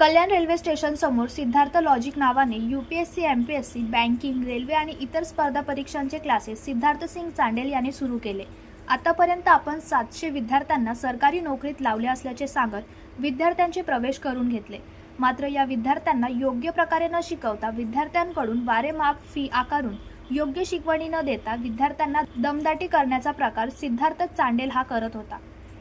कल्याण railway station समोर Siddharth logic नावाने UPSC MPSC banking railway आणि इतर स्पर्धा परीक्षांचे क्लासेस सिद्धार्थ सिंग चांडेल यांनी सुरू केले. आतापर्यंत आपण सातशे विद्यार्थ्यांना सरकारी नोकरीत लावले असल्याचे सांगत विद्यार्थ्यांचे प्रवेश करून घेतले. मात्र या विद्यार्थ्यांना योग्य प्रकारे न शिकवता विद्यार्थ्यांकडून वारेमाप फी आकारून योग्य शिकवणी न देता विद्यार्थ्यांना दमदाटी करण्याचा प्रकार सिद्धार्थ चांडेल हा करत होता.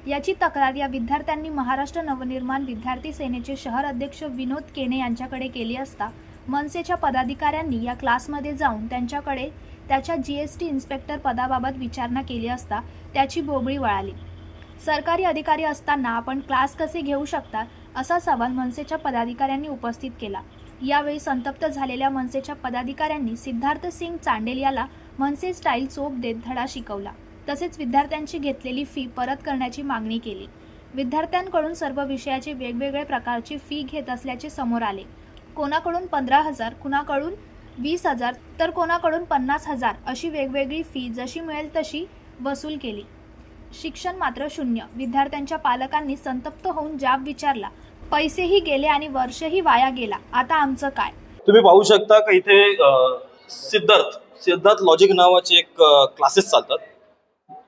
याची तक्रार या विद्यार्थ्यांनी महाराष्ट्र नवनिर्माण विद्यार्थी सेनेचे शहर अध्यक्ष विनोद केने यांच्याकडे केली असता मनसेच्या पदाधिकाऱ्यांनी या क्लासमध्ये जाऊन त्यांच्याकडे त्याच्या जी एस टी इन्स्पेक्टर पदाबाबत विचारणा केली असता त्याची बोबळी वळाली. सरकारी अधिकारी असताना आपण क्लास कसे घेऊ शकता असा सवाल मनसेच्या पदाधिकाऱ्यांनी उपस्थित केला. यावेळी संतप्त झालेल्या मनसेच्या पदाधिकाऱ्यांनी सिद्धार्थ सिंग चांडेल याला मनसे स्टाईल चोप देत धडा शिकवला. तसेच विद्यार्थ्यांची घेतलेली फी परत करण्याची मागणी केली. विद्यार्थ्यांकडून सर्व विषयाचे वेगवेगळे प्रकारची फी घेत असल्याचे समोर आले. कोणाकडून पंधरा हजार कुणाकडून वीस हजार तर कोणाकडून पन्नास हजार अशी वेगवेगळी फी जशी मिळेल तशी वसूल केली. शिक्षण मात्र शून्य. विद्यार्थ्यांच्या पालकांनी संतप्त होऊन जाब विचारला. पैसेही गेले आणि वर्षही वाया गेला. आता आमचं काय? तुम्ही पाहू शकता का इथे सिद्धार्थ सिद्धार्थ लॉजिक नावाचे एक क्लासेस चालतात.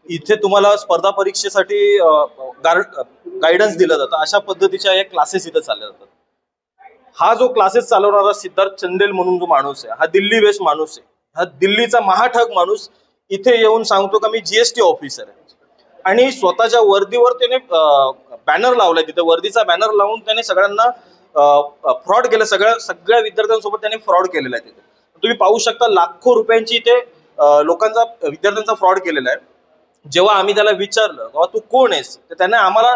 इथे तुम्हाला स्पर्धा परीक्षेसाठी गायडन्स दिलं जातं. अशा पद्धतीच्या एक क्लासेस इथे चालल्या जातात. हा जो क्लासेस चालवणारा सिद्धार्थ चंदेल म्हणून जो माणूस आहे हा दिल्ली वेस्ट माणूस आहे. हा दिल्लीचा महाठग माणूस इथे येऊन सांगतो का मी जीएसटी ऑफिसर आहे. आणि स्वतःच्या वर्दीवर त्याने बॅनर लावलाय तिथे. वर्दीचा बॅनर लावून त्याने सगळ्यांना फ्रॉड केलं. सगळ्या सगळ्या विद्यार्थ्यांसोबत त्याने फ्रॉड केलेला आहे तिथे. तुम्ही पाहू शकता लाखो रुपयांची इथे लोकांचा विद्यार्थ्यांचा फ्रॉड केलेला आहे. जेव्हा आम्ही त्याला विचारलं बाबा तू कोण आहेस? तर त्याने आम्हाला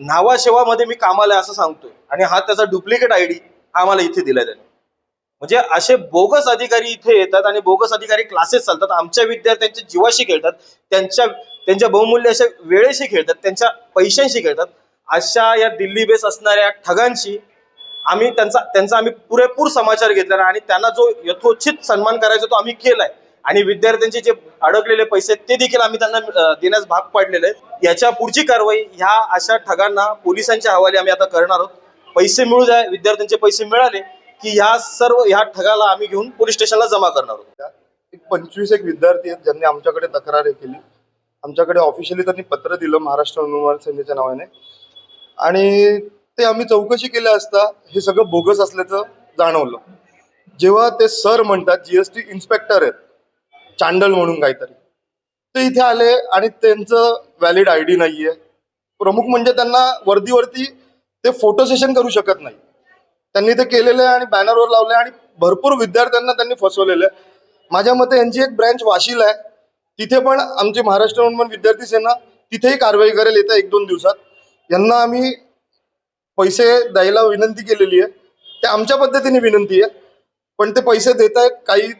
नावाशेवामध्ये मी कामाला आहे असं सांगतोय. आणि हा त्याचा डुप्लिकेट आयडी हा आम्हाला इथे दिलाय त्याने. म्हणजे असे बोगस अधिकारी इथे येतात आणि बोगस अधिकारी क्लासेस चालतात. आमच्या विद्यार्थ्यांच्या जीवाशी खेळतात त्यांच्या त्यांच्या बहुमूल्य अशा वेळेशी खेळतात त्यांच्या पैशांशी खेळतात. अशा या दिल्ली बेस असणाऱ्या ठगांशी आम्ही त्यांचा त्यांचा आम्ही पुरेपूर समाचार घेतला आणि त्यांना जो यथोचित सन्मान करायचा तो आम्ही केलाय. आणि विद्यार्थ्यांचे जे अडकलेले पैसे ते देखील आम्ही त्यांना देण्यास भाग पाडलेले आहेत. याच्या पुढची कारवाई ह्या अशा ठगांना पोलिसांच्या हवाली आम्ही आता करणार आहोत. पैसे मिळू द्या विद्यार्थ्यांचे पैसे मिळाले की ह्या सर्व ह्या ठगाला आम्ही घेऊन पोलीस स्टेशनला जमा करणार आहोत. एक पंचवीस एक विद्यार्थी आहेत ज्यांनी आमच्याकडे तक्रार केली. आमच्याकडे ऑफिशियली त्यांनी पत्र दिलं महाराष्ट्र अनुमान सेनेच्या नावाने. आणि ते आम्ही चौकशी केल्या असता हे सगळं बोगस असल्याचं जाणवलं. जेव्हा ते सर म्हणतात जीएसटी इन्स्पेक्टर आहेत चांडल म्हणून काहीतरी. ते इथे आले आणि त्यांचं व्हॅलिड आय डी नाहीये. प्रमुख म्हणजे त्यांना वर्दीवरती ते फोटो सेशन करू शकत नाही. त्यांनी ते केलेलं आहे आणि बॅनरवर लावले आणि भरपूर विद्यार्थ्यांना त्यांनी फसवलेलं आहे. माझ्या मते यांची एक ब्रँच वाशीला आहे. तिथे पण आमची महाराष्ट्र उन्मान विद्यार्थी सेना तिथेही कारवाई करेल येत्या एक दोन दिवसात. यांना आम्ही पैसे द्यायला विनंती केलेली आहे. ते आमच्या पद्धतीने विनंती आहे. पण ते पैसे देत आहेत काही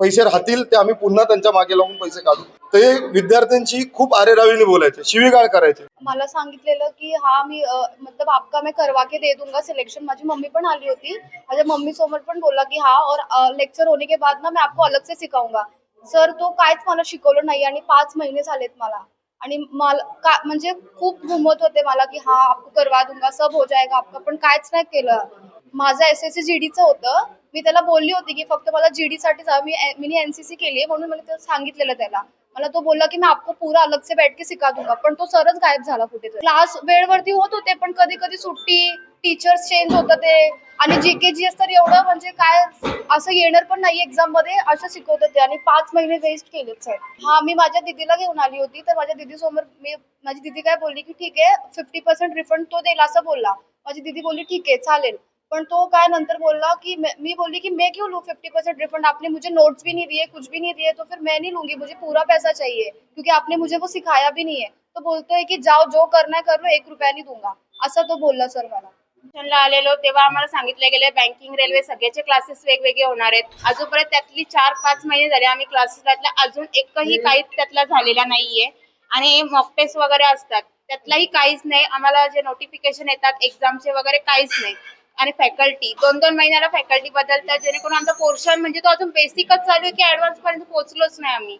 पैसे राहतील ते आम्ही पुन्हा त्यांच्या मागे लावून पैसे काढू. ते विद्यार्थ्यांची खूप आरेरावीने बोलायचे शिवीगाळ करायचे. मला सांगितलेलं की हा मी अ, मतलब आपका मैं करवा के दे दूंगा सिलेक्शन माझी मम्मी पण आली होती. माझ्या मम्मी समोर पण बोलला की हा और लेक्चर होने के बाद ना मैं आपको अलग से सिखाऊंगा. सर तो कायच मला शिकवलं नाही आणि पाच महिने झालेत मला. आणि मला का म्हणजे खूप घुमत होते मला की हा आपको करवा दूंगा सब हो जाएगा आपका. पण कायच नाही केलं. माझं एस एस सी जीडीचं होतं. मी त्याला बोलली होती की फक्त मला जीडी साठी जा मी मी एनसीसी केली आहे म्हणून मला सांगितलेलं त्याला. मला तो बोलला की मी आपको पूरा अलग से बैठ के सिखा दूंगा पण तो सरच गायब झाला कुठे क्लास वेळवरती होत होते पण कधी कधी सुट्टी टीचर्स चेंज होतं ते. आणि जी के जी एस तर एवढं म्हणजे काय असं येणार पण नाही एक्झाममध्ये असं शिकवत ते आणि पाच महिने वेस्ट केले सर हा मी माझ्या दिदीला घेऊन आली होती. तर माझ्या दिदी समोर मी माझी दिदी काय बोलली की ठीक आहे फिफ्टी पर्सेंट रिफंड तो देईल असं बोलला. माझी दिदी बोलली ठीक आहे चालेल. पण तो काय नंतर बोलला कि मैं मी बोली कि मैं क्यों लूँ फिफ्टी परसेंट रिफंड आपने मुझे नोट्स भी नहीं दिए कुछ भी नहीं दिए तो फिर मैं नहीं लूंगी मुझे पूरा पैसा चाहिए क्योंकि आपने मुझे वो सिखाया भी नहीं है। तो बोलतो है की जाओ जो करना है कर लो एक रुपया नहीं दूंगा। असं तो बोलला सर मला ला आलेलो तेव्हा आम्हाला सांगितले गेले बँकिंग रेल्वे सगळ्याचे क्लासेस वेगवेगळे होणार आहेत. अजूनपर्यंत त्यातली चार पाच महिने झाले आम्ही क्लासेस घातल्या. अजून एकही काहीच त्यातला झालेला नाहीये. आणि मॉक टेस्ट वगैरे असतात. त्यातलाही काहीच नाही. आम्हाला जे नोटिफिकेशन येतात एक्झामचे वगैरे काहीच नाही. आणि फॅकल्टी दोन दोन महिन्याला फॅकल्टी बदलतात जेणेकरून आमचा पोर्शन म्हणजे तो अजून बेसिकच चालू आहे की ऍडव्हान्स पर्यंत पोहोचलोच नाही आम्ही.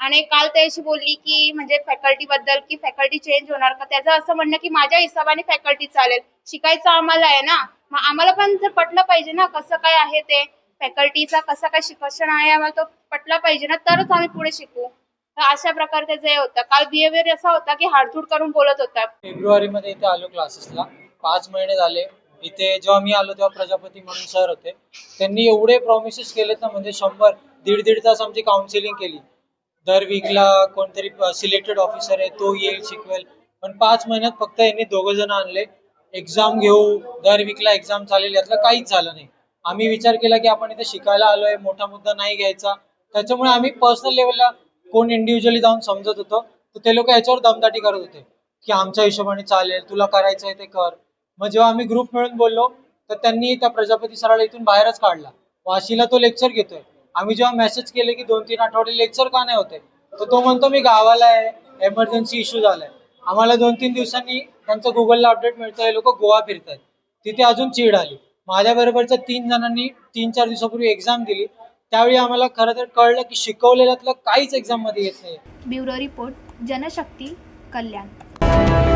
आणि काल त्याशी बोलली की म्हणजे फॅकल्टी बद्दल की फॅकल्टी चेंज होणार का? त्याचं असं म्हणणं की माझ्या हिशोबाने फॅकल्टी चालेल. शिकायचं आम्हाला आहे ना? मग आम्हाला पण जर पटलं पाहिजे ना कसं काय आहे ते? फॅकल्टीचा कसा काय शिक्षण आहे आम्हाला तो पटला पाहिजे ना तरच आम्ही पुढे शिकू. तर अशा प्रकारचे जे होतं. काल बिहेवियर असा होता की हाडतूड करून बोलत होता. फेब्रुवारीमध्ये इथे आलो क्लासेसला पाच महिने झाले. इथे जेव्हा मी आलो तेव्हा प्रजापती म्हणून सर होते. त्यांनी एवढे प्रॉमिसेस केलेत ना म्हणजे शंभर दीड दीड तास आमची काउन्सिलिंग केली. दर वीकला कोणतरी सिलेक्टेड ऑफिसर आहे तो येईल शिकवेल. पण पाच महिन्यात फक्त यांनी दोघं जण आणले. एक्झाम घेऊ दर वीकला एक्झाम चालेल यातलं काहीच झालं नाही. आम्ही विचार केला की आपण इथे शिकायला आलोय मोठा मुद्दा नाही घ्यायचा. त्याच्यामुळे आम्ही पर्सनल लेवलला कोण इंडिव्हिज्युअली जाऊन समजत होतो. तर ते लोक याच्यावर दमदाटी करत होते. की आमच्या हिशोबाने चालेल तुला करायचं आहे ते कर. मग जेव्हा आम्ही ग्रुप मिळून बोललो तर त्यांनी त्या प्रजापती सराला इथून बाहेरच काढला. वाशीला तो लेक्चर घेतोय. आम्ही जेव्हा मेसेज केले की दोन तीन आठवडे लेक्चर का नाही होते? तर तो म्हणतो मी गावाला आहे. एमर्जन्सी इश्यू झालाय. आम्हाला दोन तीन दिवसांनी त्यांचं गुगलला अपडेट मिळतं हे लोक गोवा फिरतायत. तिथे अजून चीड आली. माझ्या बरोबरच्या तीन जणांनी तीन चार दिवसापूर्वी एक्झाम दिली. त्यावेळी आम्हाला खरं तर कळलं की शिकवलेल्यातलं काहीच एक्झाममध्ये येत नाही ब्युरो रिपोर्ट जनशक्ती कल्याण.